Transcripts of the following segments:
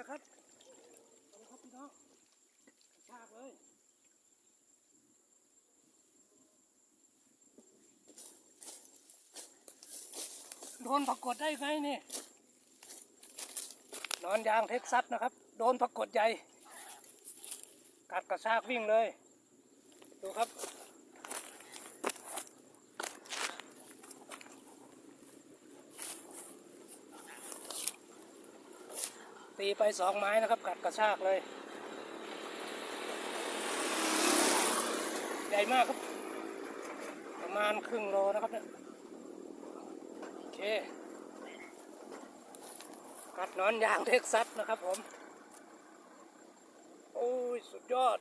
แล้วครับเอาละครับพี่น้องกระชากเลยโดนปรากฏได้ไงนี่นอนยางเท็กซัสนะครับ โดนปรากฏใหญ่กัดกระชากวิ่งเลย ดูครับ ตีไปสองไม้นะครับ กัดกระชากเลย ใหญ่มากครับ ประมาณครึ่งโลนะครับเนี่ยโอเค กัดนอนยางเท็กซัสนะครับผม โอ้ย สุดยอด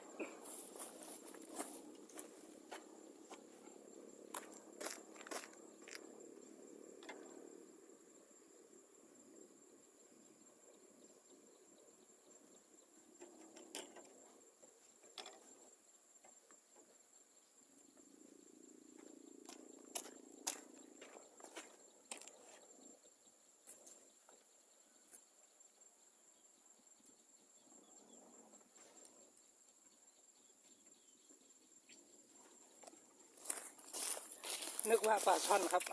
นึกว่าปลาช่อนครับ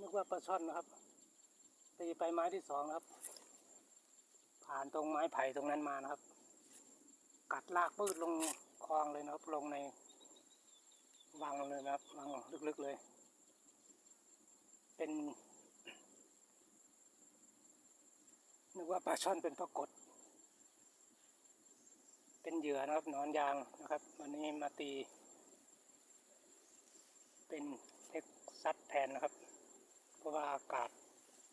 นึกว่าปลาช่อนนะครับ ตีไปไม้ที่สองนะครับ ผ่านตรงไม้ไผ่ตรงนั้นมานะครับ กัดลากปืดลงคลองเลยนะครับ ลงในวังเลยนะครับวังลึกๆเลย เป็น นึกว่าปลาช่อนเป็นปลากด เป็นเหยื่อนะครับ หนอนยางนะครับ วันนี้มาตี เป็นเท็กซัสแทนนะครับ เพราะว่าอากาศ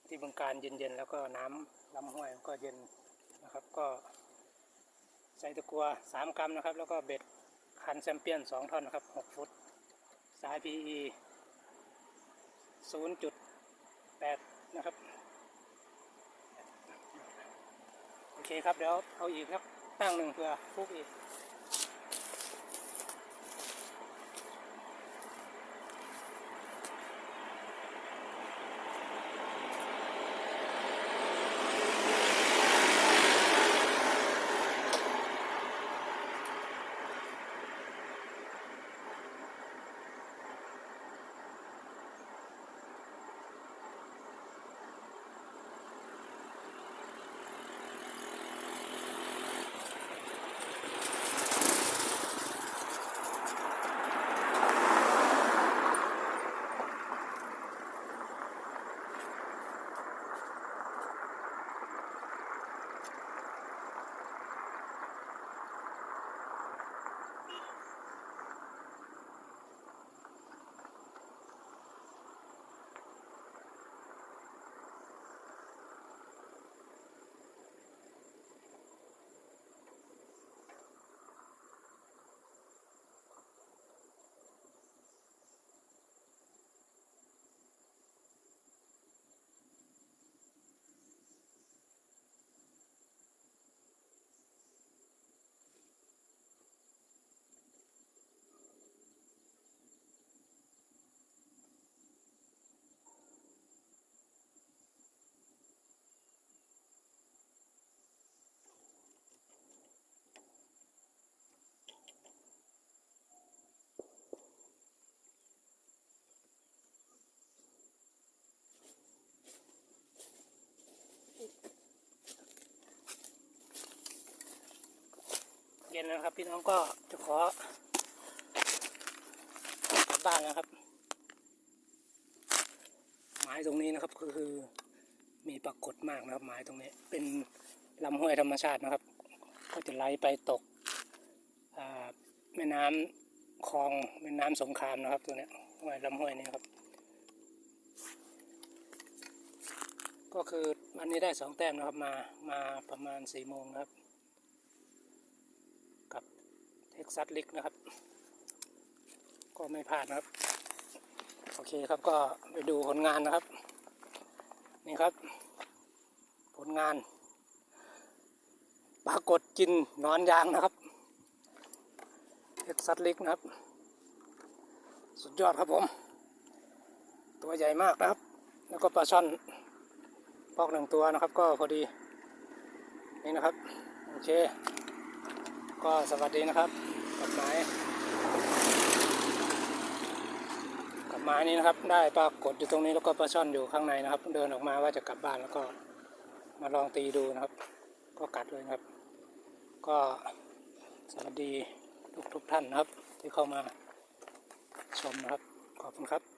ที่บึงการเย็นๆ แล้วก็น้ำลำห้วยก็เย็นนะครับ ก็ใส่ตะกัวสามกรัมนะครับ แล้วก็เบ็ดคันแซมเปียนสองท่อนนะครับหกฟุต สาย PE ศูนย์จุดแปดนะครับ โอเคครับ เดี๋ยวเอาอีกครับ ตั้งหนึ่งเพื่อฟุกอีก พี่น้องก็จะขอกลับบ้านแล้วครับ ไม้ตรงนี้นะครับคือมีปรากฏมากนะครับไม้ตรงนี้เป็นลำห้วยธรรมชาตินะครับ ก็จะไหลไปตกแม่น้ำคลองแม่น้ำสงครามนะครับตัวนี้ห้วยลำห้วยนี้ครับ ก็คือวันนี้ได้สองแต้มนะครับมามาประมาณสี่โมงนะครับ เท็กซัสลิกนะครับ ก็ไม่พลาดนะครับ โอเคครับก็ไปดูผลงานนะครับ นี่ครับ ผลงาน ปรากฏกินนอนยางนะครับเท็กซัสลิกนะครับ สุดยอดครับผม ตัวใหญ่มากนะครับ แล้วก็ปลาช่อนปอกหนึ่งตัวนะครับ ก็พอดี นี่นะครับ โอเค ก็สวัสดีนะครับกับไม้กับไม้นี้นะครับ ได้ปลากดอยู่ตรงนี้แล้วก็ปลาช่อนอยู่ข้างในนะครับ เดินออกมาว่าจะกลับบ้านแล้วก็มาลองตีดูนะครับ ก็กัดเลยครับ ก็สวัสดีทุกทุกท่านนะครับ ที่เข้ามาชมนะครับ ขอบคุณครับ